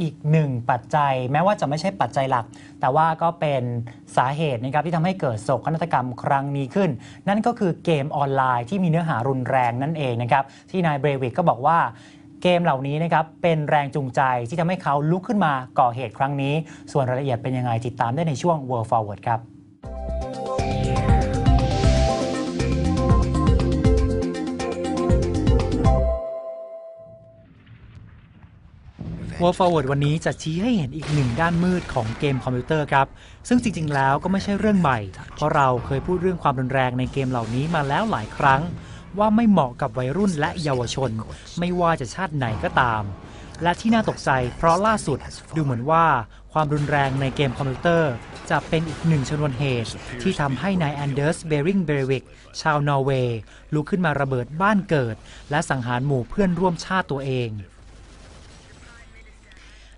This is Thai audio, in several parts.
อีกหนึ่งปัจจัย แม้ว่าจะไม่ใช่ปัจจัยหลัก แต่ว่าก็เป็นสาเหตุนะครับที่ทำให้เกิดโศกนาฏกรรมครั้งนี้ขึ้น นั่นก็คือเกมออนไลน์ที่มีเนื้อหารุนแรงนั่นเองนะครับที่นายเบรวิกก็บอกว่าเกมเหล่านี้นะครับเป็นแรงจูงใจที่ทำให้เขาลุกขึ้นมาก่อเหตุครั้งนี้ ส่วนรายละเอียดเป็นยังไงติดตามได้ในช่วง World Forward ครับ World Forward วันนี้จะชี้ให้เห็นอีกหนึ่งด้านมืดของเกมคอมพิวเตอร์ครับ ซึ่งจริง ๆ แล้วก็ไม่ใช่เรื่องใหม่ เพราะเราเคยพูดเรื่องความรุนแรงในเกมเหล่านี้มาแล้วหลายครั้ง ว่าไม่เหมาะกับวัยรุ่นและเยาวชน ไม่ว่าจะชาติไหนก็ตาม และที่น่าตกใจเพราะล่าสุดดูเหมือนว่าความรุนแรงในเกมคอมพิวเตอร์ จะเป็นอีกหนึ่งชนวนเหตุ ที่ทำให้นายแอนเดอร์สเบริงเบรวิกชาวนอร์เวย์ลุกขึ้นมาระเบิดบ้านเกิด และสังหารหมู่เพื่อนร่วมชาติตัวเอง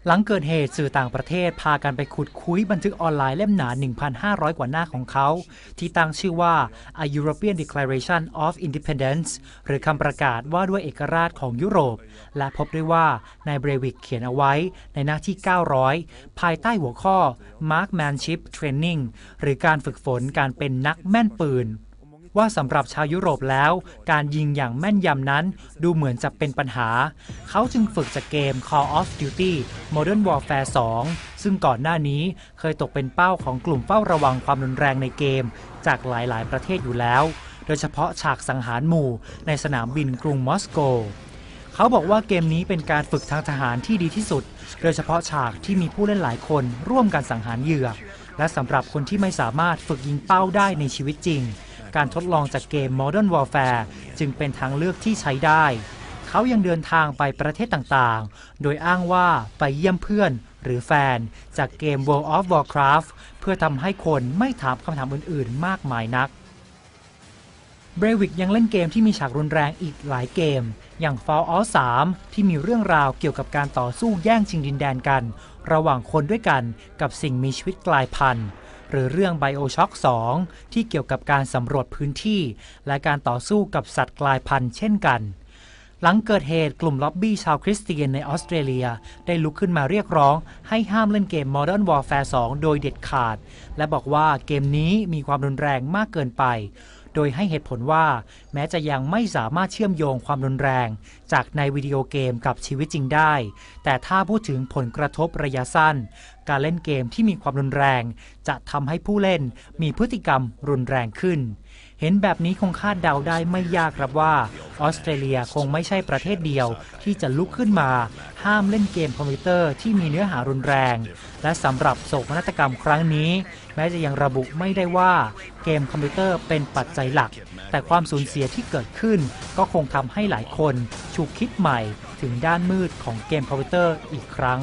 หลังเกิดเหตุสื่อต่างประเทศพากันไปขุดคุยบันทึกออนไลน์เล่มหนา 1,500 กว่าหน้าของเขา ที่ตั้งชื่อว่า A European Declaration of Independence หรือคำประกาศว่าด้วยเอกราชของยุโรป และพบได้ว่านายเบรวิกเขียนเอาไว้ในหน้าที่ 900 ภายใต้หัวข้อ Markmanship Training หรือการฝึกฝนการเป็นนักแม่นปืน ว่าสำหรับชาวยุโรปแล้ว การยิงอย่างแม่นยำนั้นดูเหมือนจะเป็นปัญหา เขาจึงฝึกจากเกม Call of Duty Modern Warfare 2 ซึ่งก่อนหน้านี้เคยตกเป็นเป้าของกลุ่มเฝ้าระวังความรุนแรงในเกม จากหลาย ๆ ประเทศอยู่แล้ว โดยเฉพาะฉากสังหารหมู่ในสนามบินกรุงมอสโกเขาบอกว่าเกมนี้เป็นการฝึกทางทหารที่ดีที่สุด โดยเฉพาะฉากที่มีผู้เล่นหลายคนร่วมกันสังหารเหยื่อ และสำหรับคนที่ไม่สามารถฝึกยิงเป้าได้ในชีวิตจริง การทดลองจากเกม Modern Warfare จึงเป็นทางเลือกที่ใช้ได้ เขายังเดินทางไปประเทศต่างๆ โดยอ้างว่าไปเยี่ยมเพื่อนหรือแฟนจากเกม World of Warcraft เพื่อทำให้คนไม่ถามคำถามอื่นๆ มากมายนัก เบรวิกยังเล่นเกมที่มีฉากรุนแรงอีกหลายเกม อย่าง Fallout 3 ที่มีเรื่องราวเกี่ยวกับการต่อสู้แย่งชิงดินแดนกัน ระหว่างคนด้วยกันกับสิ่งมีชีวิตกลายพันธุ์ หรือเรื่อง BioShock 2 ที่เกี่ยวกับการสำรวจพื้นที่ และการต่อสู้กับสัตว์กลายพันธุ์เช่นกัน หลังเกิดเหตุกลุ่มล็อบบี้ชาวคริสเตียนในออสเตรเลีย ได้ลุกขึ้นมาเรียกร้อง ให้ห้ามเล่นเกม Modern Warfare 2 โดยเด็ดขาด และบอกว่าเกมนี้มีความรุนแรงมากเกินไป โดยให้เหตุผลว่า แม้จะยังไม่สามารถเชื่อมโยงความรุนแรง จากในวิดีโอเกมกับชีวิตจริงได้ แต่ถ้าพูดถึงผลกระทบระยะสั้น การเล่นเกมที่มีความรุนแรง จะทำให้ผู้เล่นมีพฤติกรรมรุนแรงขึ้น เห็นแบบนี้คงคาดเดาได้ไม่ยากครับว่า ออสเตรเลียคงไม่ใช่ประเทศเดียวที่จะลุกขึ้นมา ห้ามเล่นเกมคอมพิวเตอร์ที่มีเนื้อหารุนแรง และสำหรับโศกนาฏกรรมครั้งนี้ แม้จะยังระบุไม่ได้ว่าเกมคอมพิวเตอร์เป็นปัจจัยหลัก แต่ความสูญเสียที่เกิดขึ้น ก็คงทำให้หลายคน ฉุกคิดใหม่ถึงด้านมืดของเกมคอมพิวเตอร์อีกครั้ง